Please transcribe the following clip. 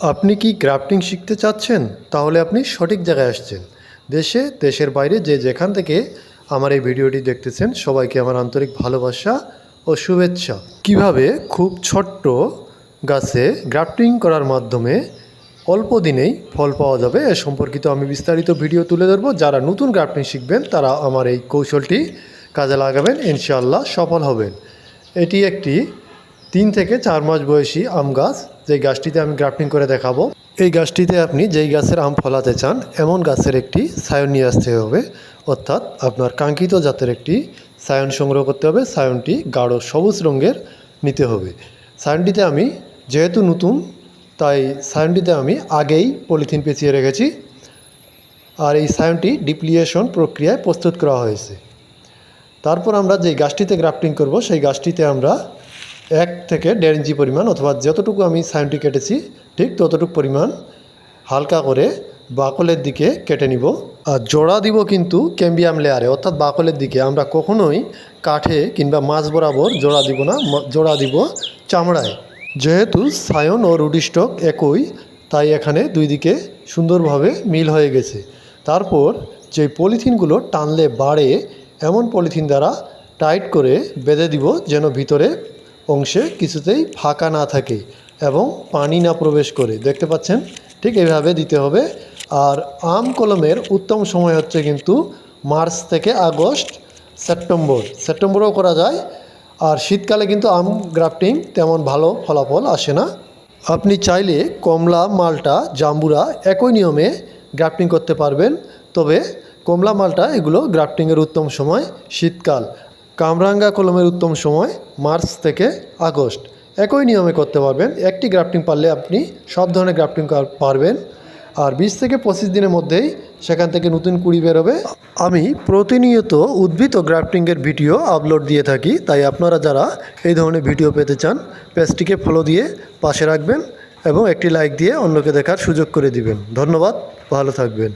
আপনি কি গ্রাফটিং শিখতে চাচ্ছেন? তাহলে আপনি সঠিক জায়গায় আসছেন। দেশে, দেশের বাইরে যে যেখান থেকে আমার এই ভিডিওটি দেখতেছেন, সবাইকে আমার আন্তরিক ভালোবাসা ও শুভেচ্ছা। কীভাবে খুব ছোট্ট গাছে গ্রাফটিং করার মাধ্যমে অল্প দিনেই ফল পাওয়া যাবে, এ সম্পর্কিত আমি বিস্তারিত ভিডিও তুলে ধরবো। যারা নতুন গ্রাফটিং শিখবেন, তারা আমার এই কৌশলটি কাজে লাগাবেন, ইনশাআল্লাহ সফল হবেন। এটি একটি তিন থেকে চার মাস বয়সী আম গাছ, যে গাছটিতে আমি গ্রাফটিং করে দেখাবো। এই গাছটিতে আপনি যেই গাছের আম ফলাতে চান, এমন গাছের একটি সায়ন নিয়ে আসতে হবে। অর্থাৎ আপনার কাঙ্ক্ষিত জাতের একটি সায়ন সংগ্রহ করতে হবে। সায়নটি গাঢ় সবুজ রঙের নিতে হবে। সায়নটিতে আমি যেহেতু নতুন, তাই সায়নটিতে আমি আগেই পলিথিন পেঁচিয়ে রেখেছি। আর এই সায়নটি ডিপ্লিয়েশন প্রক্রিয়ায় প্রস্তুত করা হয়েছে। তারপর আমরা যে গাছটিতে গ্রাফটিং করব, সেই গাছটিতে আমরা এক থেকে দেড় ইঞ্চি পরিমাণ অথবা যতটুকু আমি সাইনটি কেটেছি, ঠিক ততটুকু পরিমাণ হালকা করে বাকলের দিকে কেটে নিব। আর জোড়া দিব কিন্তু ক্যাম্বিয়াম লেয়ারে অর্থাৎ বাকলের দিকে। আমরা কখনোই কাঠে কিংবা মাছ বরাবর জোড়া দিব না জোড়া দিব চামড়ায়। যেহেতু সায়ন ও রুডিস্টক একই, তাই এখানে দুই দিকে সুন্দরভাবে মিল হয়ে গেছে। তারপর যে পলিথিনগুলো টানলে বাড়ে, এমন পলিথিন দ্বারা টাইট করে বেঁধে দিব যেন ভিতরে অংশে কিছুতেই ফাঁকা না থাকে এবং পানি না প্রবেশ করে, দেখতে পাচ্ছেন? ঠিক এইভাবে দিতে হবে। আর আম কলমের উত্তম সময় হচ্ছে কিন্তু মার্চ থেকে আগস্ট, সেপ্টেম্বর। সেপ্টেম্বরেও করা যায়। আর শীতকালে কিন্তু আম গ্রাফটিং তেমন ভালো ফলাফল আসে না। আপনি চাইলে কমলা, মালটা, জাম্বুরা একই নিয়মে গ্রাফটিং করতে পারবেন। তবে কমলা, মালটা এগুলো গ্রাফটিংয়ের উত্তম সময়, শীতকাল। কামরাঙ্গা কলমের উত্তম সময়, মার্চ থেকে আগস্ট। একই নিয়মে করতে পারবেন। একটি গ্রাফটিং পারলে আপনি সব ধরনের গ্রাফটিং পারবেন। আর বিশ থেকে পঁচিশ দিনের মধ্যেই সেখান থেকে নতুন কুড়ি বেরোবে। আমি প্রতিনিয়ত উদ্ভিদ ও গ্রাফটিংয়ের ভিডিও আপলোড দিয়ে থাকি, তাই আপনারা যারা এই ধরনের ভিডিও পেতে চান, পেজটিকে ফলো দিয়ে পাশে রাখবেন এবং একটি লাইক দিয়ে অন্যকে দেখার সুযোগ করে দিবেন। ধন্যবাদ, ভালো থাকবেন।